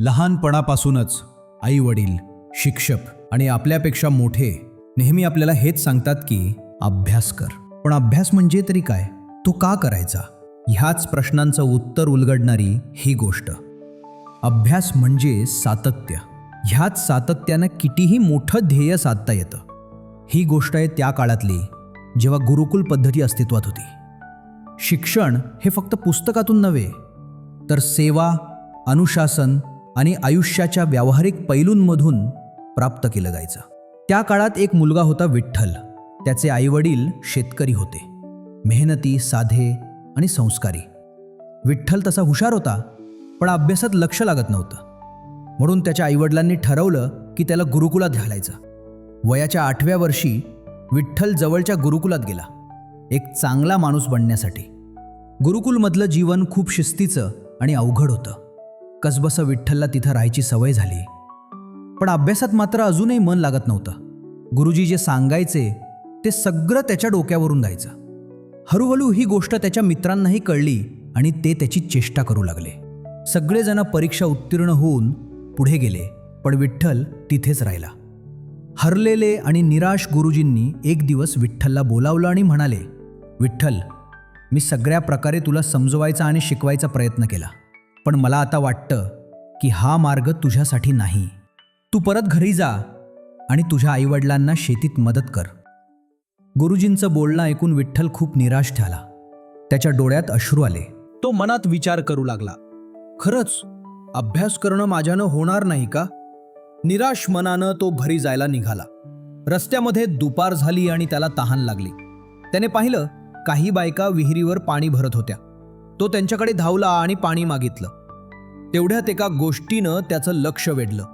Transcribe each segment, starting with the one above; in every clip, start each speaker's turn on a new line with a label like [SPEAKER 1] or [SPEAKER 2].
[SPEAKER 1] लहानपणापासूनच आई वडील शिक्षक आणि आपल्यापेक्षा मोठे नेहमी आपल्याला हेच सांगतात की अभ्यास कर. पण अभ्यास म्हणजे तरी काय? तो का करायचा? ह्याच प्रश्नांचं उत्तर उलगडणारी ही गोष्ट. अभ्यास म्हणजे सातत्य. ह्याच सातत्यानं कितीही मोठं ध्येय साधता येतं. ही गोष्ट आहे त्या काळातली जेव्हा गुरुकुल पद्धती अस्तित्वात होती. शिक्षण हे फक्त पुस्तकातून नव्हे तर सेवा अनुशासन आणि आयुष्याच्या व्यावहारिक पैलूंमधून प्राप्त केलं जायचं. त्या काळात एक मुलगा होता विठ्ठल. त्याचे आईवडील शेतकरी होते. मेहनती साधे आणि संस्कारी. विठ्ठल तसा हुशार होता पण अभ्यासात लक्ष लागत नव्हतं. म्हणून त्याच्या आईवडिलांनी ठरवलं की त्याला गुरुकुलात घालायचं. वयाच्या आठव्या वर्षी विठ्ठल जवळच्या गुरुकुलात गेला. एक चांगला माणूस बनण्यासाठी. गुरुकुलमधलं जीवन खूप शिस्तीचं आणि अवघड होतं. कसबसं विठ्ठलला तिथं राहायची सवय झाली. पण अभ्यासात मात्र अजूनही मन लागत नव्हतं. गुरुजी जे सांगायचे ते सगळं त्याच्या डोक्यावरून जायचं. हळूहळू ही गोष्ट त्याच्या मित्रांनाही कळली आणि ते त्याची चेष्टा करू लागले. सगळेजण परीक्षा उत्तीर्ण होऊन पुढे गेले पण विठ्ठल तिथेच राहिला. हरलेले आणि निराश गुरुजींनी एक दिवस विठ्ठलला बोलावलं आणि म्हणाले विठ्ठल मी सगळ्या प्रकारे तुला समजवायचा आणि शिकवायचा प्रयत्न केला. पण मला आता वाटतं की हा मार्ग तुझ्यासाठी नाही. तू परत घरी जा आणि तुझ्या आईवडिलांना शेतीत मदत कर. गुरुजींचं बोलणं ऐकून विठ्ठल खूप निराश झाला. त्याच्या डोळ्यात अश्रू आले. तो मनात विचार करू लागला. खरंच अभ्यास करणं माझ्यानं होणार नाही का? निराश मनानं तो घरी जायला निघाला. रस्त्यामध्ये दुपार झाली आणि त्याला तहान लागली. त्याने पाहिलं काही बायका विहिरीवर पाणी भरत होत्या. तो त्यांच्याकडे धावला आणि पाणी मागितलं. तेवढ्यात एका गोष्टीनं त्याचं लक्ष वेधलं.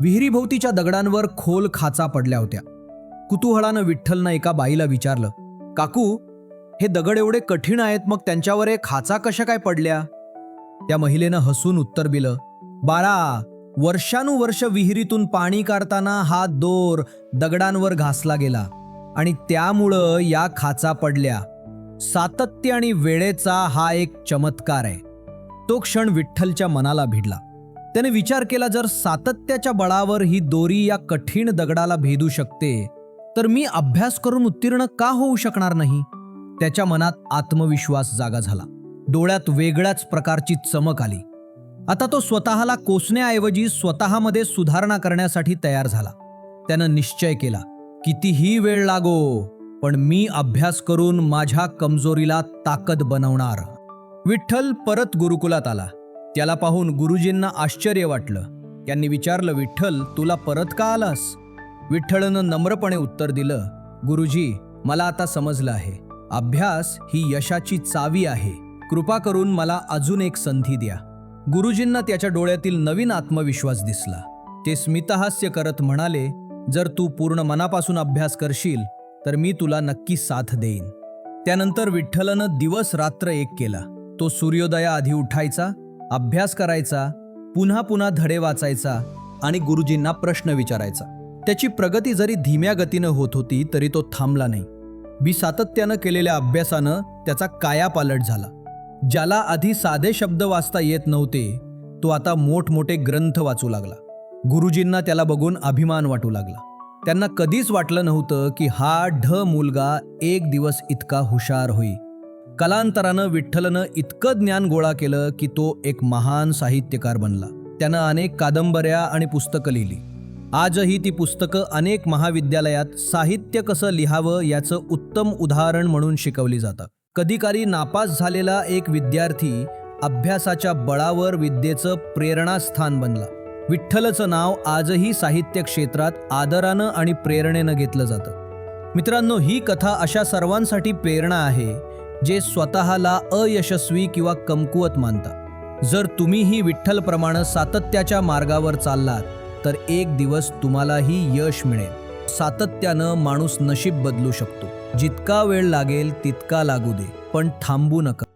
[SPEAKER 1] विहिरीभोवतीच्या दगडांवर खोल खाचा पडल्या होत्या. कुतूहळानं विठ्ठलनं एका बाईला विचारलं काकू हे दगड एवढे कठीण आहेत मग त्यांच्यावर हे खाचा कशा काय पडल्या? त्या महिलेनं हसून उत्तर दिलं बाळा वर्षानुवर्ष विहिरीतून पाणी काढताना हा दोर दगडांवर घासला गेला आणि त्यामुळं या खाचा पडल्या. सातत्य आणि वेळेचा हा एक चमत्कार आहे. तो क्षण विठ्ठलच्या मनाला भिडला. त्याने विचार केला जर सातत्याच्या बळावर ही दोरी या कठीण दगडाला भेदू शकते तर मी अभ्यास करून उत्तीर्ण का होऊ शकणार नाही? त्याच्या मनात आत्मविश्वास जागा झाला. डोळ्यात वेगळ्याच प्रकारची चमक आली. आता तो स्वतःला कोसण्याऐवजी स्वतःमध्ये सुधारणा करण्यासाठी तयार झाला. त्यानं निश्चय केला कितीही वेळ लागो पण मी अभ्यास करून माझ्या कमजोरीला ताकद बनवणार. विठ्ठल परत गुरुकुलात आला. त्याला पाहून गुरुजींना आश्चर्य वाटलं. त्यांनी विचारलं विठ्ठल तुला परत का आलास? विठ्ठलनं नम्रपणे उत्तर दिलं गुरुजी मला आता समजलं आहे. अभ्यास ही यशाची चावी आहे. कृपा करून मला अजून एक संधी द्या. गुरुजींना त्याच्या डोळ्यातील नवीन आत्मविश्वास दिसला. ते स्मितहास्य करत म्हणाले जर तू पूर्ण मनापासून अभ्यास करशील तर मी तुला नक्की साथ देईन. त्यानंतर विठ्ठलनं दिवस रात्र एक केला. तो सूर्योदयाआधी उठायचा अभ्यास करायचा पुन्हा पुन्हा धडे वाचायचा आणि गुरुजींना प्रश्न विचारायचा. त्याची प्रगती जरी धीम्या गतीनं होत होती तरी तो थांबला नाही. बी सातत्यानं केलेल्या अभ्यासानं त्याचा कायापालट झाला. ज्याला आधी साधे शब्द वाचता येत नव्हते तो आता मोठमोठे ग्रंथ वाचू लागला. गुरुजींना त्याला बघून अभिमान वाटू लागला. त्यांना कधीच वाटलं नव्हतं की हा ढ मुलगा एक दिवस इतका हुशार होई कालांतरानं विठ्ठलनं इतकं ज्ञान गोळा केलं की तो एक महान साहित्यकार बनला. त्यानं अनेक कादंबऱ्या आणि पुस्तकं लिहिली. आजही ती पुस्तकं अनेक महाविद्यालयात साहित्य कसं लिहावं याचं उत्तम उदाहरण म्हणून शिकवली जातात. कधीकाली नापास झालेला एक विद्यार्थी अभ्यासाच्या बळावर विद्येचं प्रेरणास्थान बनला. विठ्ठलचं नाव आजही साहित्य क्षेत्रात आदरानं आणि प्रेरणेनं घेतलं जातं. मित्रांनो ही कथा अशा सर्वांसाठी प्रेरणा आहे जे स्वतःला अयशस्वी किंवा कमकुवत मानतात. जर तुम्हीही विठ्ठलप्रमाणे सातत्याच्या मार्गावर चाललात तर एक दिवस तुम्हालाही यश मिळेल. सातत्यानं माणूस नशीब बदलू शकतो. जितका वेळ लागेल तितका लागू दे. पण थांबू नका.